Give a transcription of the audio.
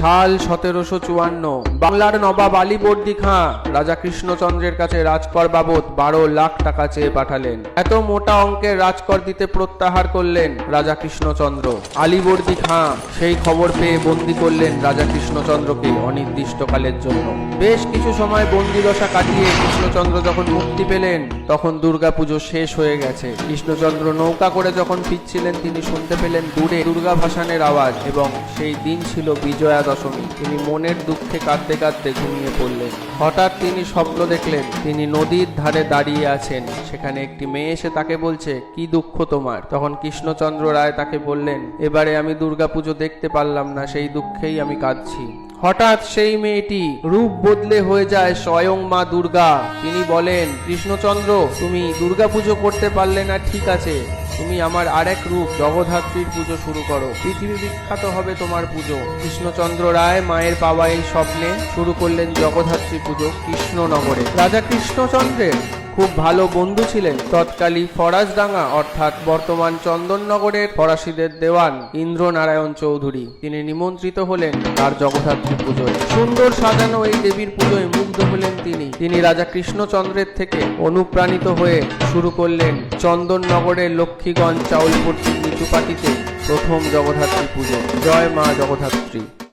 সাল সতেরোশো চুয়ান্ন। বাংলার নবাব আলীবর্দী খাঁ রাজা কৃষ্ণচন্দ্রের কাছে রাজকর বাবদ বারো লাখ টাকা চেয়ে পাঠালেন। এত মোটা অঙ্কের রাজকর দিতে প্রত্যাহার করলেন রাজা কৃষ্ণচন্দ্র। আলীবর্দী খাঁ সেই খবর পেয়ে বন্দি করলেন রাজা কৃষ্ণচন্দ্রকে অনির্দিষ্টকালের জন্য। বেশ কিছু সময় বন্দিদশা কাটিয়ে কৃষ্ণচন্দ্র যখন মুক্তি পেলেন, তখন দুর্গাপুজো শেষ হয়ে গেছে। কৃষ্ণচন্দ্র নৌকা করে যখন ফিরছিলেন, তিনি শুনতে পেলেন দূরে দুর্গা ভাসানের আওয়াজ এবং সেই দিন ছিল বিজয়া দশমী। তিনি মনের দুঃখে কাঁদতে কাঁদতে ঘুমিয়ে পড়লেন। হঠাৎ তিনি স্বপ্ন দেখলেন, তিনি নদীর ধারে দাঁড়িয়ে আছেন। সেখানে একটি মেয়ে এসে তাকে বলছে, কি দুঃখ তোমার? তখন কৃষ্ণচন্দ্র রায় তাকে বললেন, এবারে আমি দুর্গাপুজো দেখতে পারলাম না, সেই দুঃখেই আমি কাঁদছি। হঠাৎ সেই মেয়েটি রূপ বদলে হয়ে যায় স্বয়ং মা দুর্গা। তিনি বলেন, কৃষ্ণচন্দ্র, তুমি দুর্গাপুজো করতে পারলে না, ঠিক আছে। তুমি আমার আরেক রূপ, জগদ্ধাত্রীর পুজো শুরু করো। পৃথিবী বিখ্যাত হবে তোমার পুজো। কৃষ্ণচন্দ্র রায় মায়ের পাওয়া এই স্বপ্নে শুরু করলেন জগদ্ধাত্রী পুজো কৃষ্ণনগরে। রাজা কৃষ্ণচন্দ্রের খুব ভালো বন্ধু ছিলেন। তৎকালী ফরাজডাঙ্গা অর্থাৎ বর্তমান চন্দননগরের ফরাসিদের দেওয়ান ইন্দ্রনারায়ণ চৌধুরী। তিনি নিমন্ত্রিত হলেন তার জগদ্ধাত্রী পুজোয়। সুন্দর সাজানো এই দেবীর পুজোয় মুগ্ধ হলেন তিনি। তিনি রাজা কৃষ্ণচন্দ্রের থেকে অনুপ্রাণিত হয়ে শুরু করলেন চন্দননগরের লক্ষ্মীগঞ্জ চাউলপট্টি নিচুপাটিতে প্রথম জগদ্ধাত্রী পুজো। জয় মা জগদ্ধাত্রী।